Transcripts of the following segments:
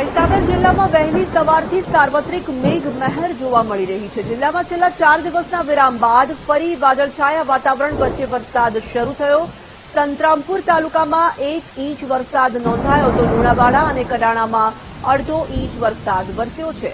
જિલ્લામાં વહેલી સવારથી સાર્વત્રિક મેઘ મહેર જોવા મળી રહી છે. જિલ્લામાં છેલ્લા ચાર દિવસના વિરામ બાદ ફરી વાદળછાયા વાતાવરણ વચ્ચે વરસાદ શરૂ થયો. સંતરામપુર તાલુકામાં એક ઇંચ વરસાદ નોંધાયો તો લુણાવાડા અને કડાણામાં અડધો ઇંચ વરસાદ વરસ્યો છે.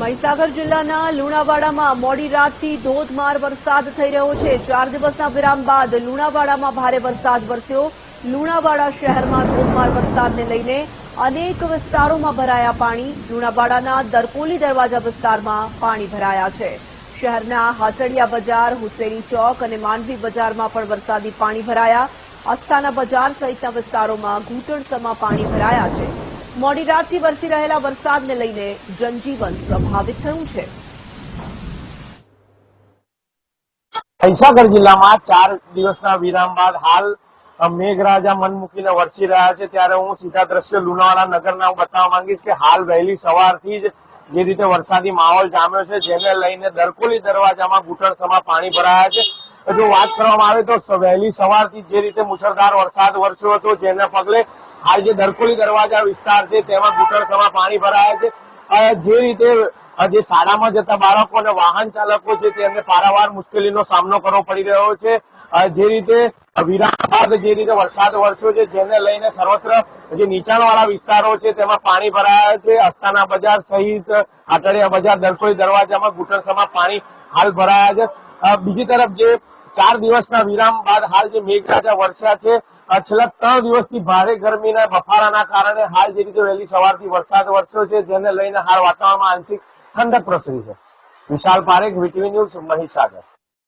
મહીસાગર જિલ્લાના લુણાવાડામાં મોડી રાતથી ધોધમાર વરસાદ થઈ રહ્યો છે. ચાર દિવસના વિરામ બાદ લુણાવાડામાં ભારે વરસાદ વરસ્યો. લુણાવાડા શહેરમાં ધોધમાર વરસાદને લઈને અનેક વિસ્તારોમાં ભરાયા પાણી. લુણાવાડાના દરકોલી દરવાજા વિસ્તારમાં પાણી ભરાયા છે. શહેરના હાટડિયા બજાર, હુસેની ચોક અને માંડવી બજારમાં પણ વરસાદી પાણી ભરાયા. અસ્થાના બજાર સહિતના વિસ્તારોમાં ઘૂંટણસમાં પાણી ભરાયા છે. મોડી રાતથી વરસી રહેલા વરસાદને લઈને જનજીવન પ્રભાવિત થયું છે. મહીસાગર જિલ્લામાં ચાર દિવસના વિરામ બાદ હાલ મેઘરાજા મન મૂકીને વરસી રહ્યા છે. ત્યારે હું સીધા દ્રશ્ય લુણાવાડા નગરના બતાવવા માંગીશ કે હાલ વહેલી સવારથી જ જે રીતે વરસાદી માહોલ જામ્યો છે, જેને લઈને દરકોલી દરવાજામાં ઘૂંટણસમાં પાણી ભરાયા છે. જો વાત કરવામાં આવે તો વહેલી સવારથી જે રીતે મુશળધાર વરસાદ વરસ્યો હતો, જેના પગલે હાલ જે દરકોલી દરવાજા વિસ્તાર છે, તેમાં ઘૂંટણસમાં પાણી ભરાયા છે. જે રીતે જે શાળામાં જતા બાળકો અને વાહન ચાલકો છે, તેમને પારાવાર મુશ્કેલીનો સામનો કરવો પડી રહ્યો છે. જે રીતે વિરામ જે રીતે વરસાદ વરસ્યો છે, જેને લઈને સર્વત્ર જે નીચાણવાળા વિસ્તારો છે, તેમાં પાણી ભરાયા છે. અસ્તાના બજાર સહિત આટડિયા બજાર દરકોઈ દરવાજામાં ઘૂંટણસમાં પાણી હાલ ભરાયા છે. બીજી તરફ જે ચાર દિવસના વિરામ બાદ હાલ જે મેઘરાજા વરસ્યા છે છેલ્લા ત્રણ દિવસથી ભારે ગરમીના બફારાના કારણે હાલ જે રીતે વહેલી સવારથી વરસાદ વરસ્યો છે, જેને લઈને હાલ વાતાવરણમાં આંશિક ઠંડક પ્રસરી છે. Vishal Parekh, VTV news Mahisagar.